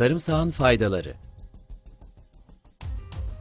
Sarımsağın faydaları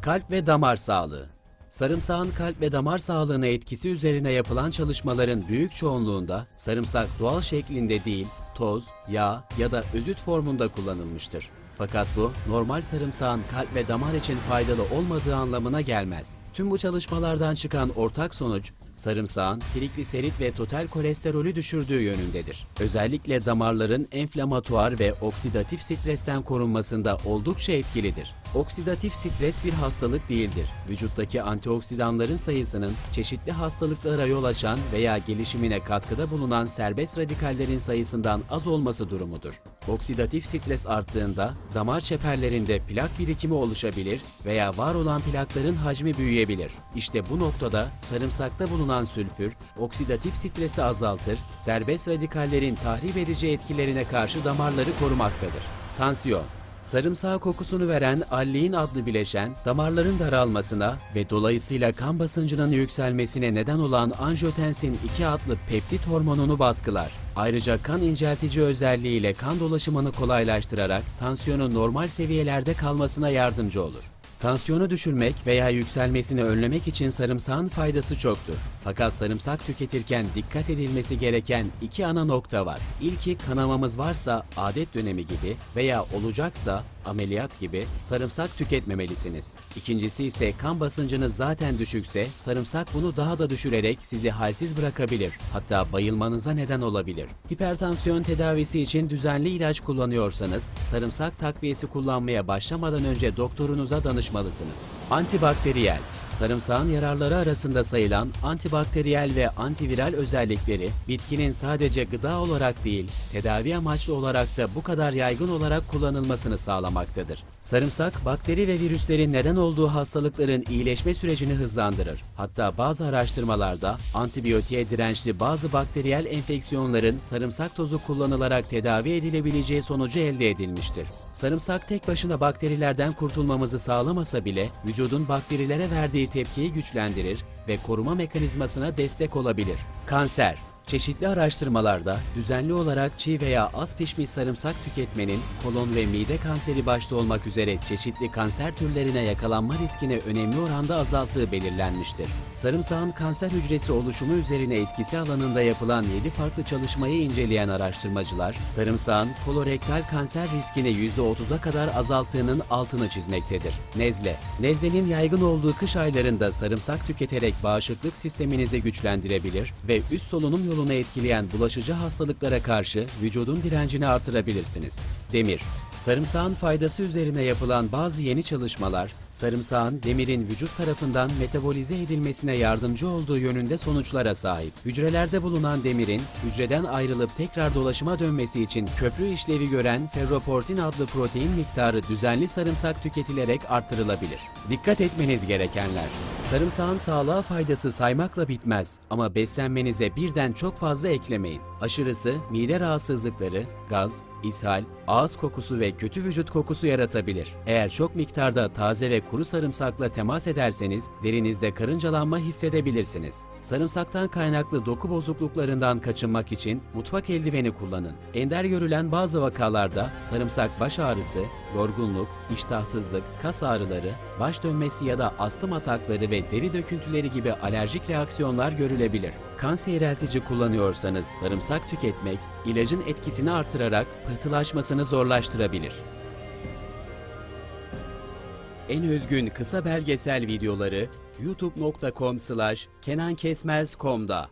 Kalp ve damar sağlığı Sarımsağın kalp ve damar sağlığına etkisi üzerine yapılan çalışmaların büyük çoğunluğunda sarımsak doğal şeklinde değil, toz, yağ ya da özüt formunda kullanılmıştır. Fakat bu normal sarımsağın kalp ve damar için faydalı olmadığı anlamına gelmez. Tüm bu çalışmalardan çıkan ortak sonuç sarımsağın trigliserit ve total kolesterolü düşürdüğü yönündedir. Özellikle damarların enflamatuar ve oksidatif stresten korunmasında oldukça etkilidir. Oksidatif stres bir hastalık değildir. Vücuttaki antioksidanların sayısının çeşitli hastalıklara yol açan veya gelişimine katkıda bulunan serbest radikallerin sayısından az olması durumudur. Oksidatif stres arttığında damar çeperlerinde plak birikimi oluşabilir veya var olan plakların hacmi büyüyebilir. İşte bu noktada sarımsakta bulunan sülfür oksidatif stresi azaltır, serbest radikallerin tahrip edici etkilerine karşı damarları korumaktadır. Tansiyon Sarımsağı kokusunu veren alliin adlı bileşen damarların daralmasına ve dolayısıyla kan basıncının yükselmesine neden olan angiotensin 2 adlı peptit hormonunu baskılar. Ayrıca kan inceltici özelliğiyle kan dolaşımını kolaylaştırarak tansiyonun normal seviyelerde kalmasına yardımcı olur. Tansiyonu düşürmek veya yükselmesini önlemek için sarımsağın faydası çoktur. Fakat sarımsak tüketirken dikkat edilmesi gereken iki ana nokta var. İlki kanamamız varsa adet dönemi gibi veya olacaksa ameliyat gibi sarımsak tüketmemelisiniz. İkincisi ise kan basıncınız zaten düşükse sarımsak bunu daha da düşürerek sizi halsiz bırakabilir. Hatta bayılmanıza neden olabilir. Hipertansiyon tedavisi için düzenli ilaç kullanıyorsanız sarımsak takviyesi kullanmaya başlamadan önce doktorunuza danışmalısınız. Antibakteriyel Sarımsağın yararları arasında sayılan antibakteriyel ve antiviral özellikleri bitkinin sadece gıda olarak değil, tedavi amaçlı olarak da bu kadar yaygın olarak kullanılmasını sağlamaktadır. Sarımsak, bakteri ve virüslerin neden olduğu hastalıkların iyileşme sürecini hızlandırır. Hatta bazı araştırmalarda antibiyotiğe dirençli bazı bakteriyel enfeksiyonların sarımsak tozu kullanılarak tedavi edilebileceği sonucu elde edilmiştir. Sarımsak tek başına bakterilerden kurtulmamızı sağlamasa bile vücudun bakterilere verdiği tepkiyi güçlendirir ve koruma mekanizmasına destek olabilir. Kanser Çeşitli araştırmalarda düzenli olarak çiğ veya az pişmiş sarımsak tüketmenin kolon ve mide kanseri başta olmak üzere çeşitli kanser türlerine yakalanma riskini önemli oranda azalttığı belirlenmiştir. Sarımsağın kanser hücresi oluşumu üzerine etkisi alanında yapılan 7 farklı çalışmayı inceleyen araştırmacılar, sarımsağın kolorektal kanser riskini %30'a kadar azalttığının altını çizmektedir. Nezle Nezlenin yaygın olduğu kış aylarında sarımsak tüketerek bağışıklık sisteminizi güçlendirebilir ve üst solunum yolunu etkileyen bulaşıcı hastalıklara karşı vücudun direncini artırabilirsiniz. Demir Sarımsağın faydası üzerine yapılan bazı yeni çalışmalar, sarımsağın demirin vücut tarafından metabolize edilmesine yardımcı olduğu yönünde sonuçlara sahip. Hücrelerde bulunan demirin hücreden ayrılıp tekrar dolaşıma dönmesi için köprü işlevi gören ferroportin adlı protein miktarı düzenli sarımsak tüketilerek arttırılabilir. Dikkat etmeniz gerekenler. Sarımsağın sağlığa faydası saymakla bitmez ama beslenmenize birden çok fazla eklemeyin. Aşırısı mide rahatsızlıkları, gaz, ishal, ağız kokusu ve kötü vücut kokusu yaratabilir. Eğer çok miktarda taze ve kuru sarımsakla temas ederseniz derinizde karıncalanma hissedebilirsiniz. Sarımsaktan kaynaklı doku bozukluklarından kaçınmak için mutfak eldiveni kullanın. Ender görülen bazı vakalarda sarımsak baş ağrısı, yorgunluk, iştahsızlık, kas ağrıları, baş dönmesi ya da astım atakları ve deri döküntüleri gibi alerjik reaksiyonlar görülebilir. Kan seyreltici kullanıyorsanız sarımsak tüketmek, ilacın etkisini artırarak pıhtılaşmasını zorlaştırabilir. En özgün kısa belgesel videoları youtube.com/kenankesmez.com'da.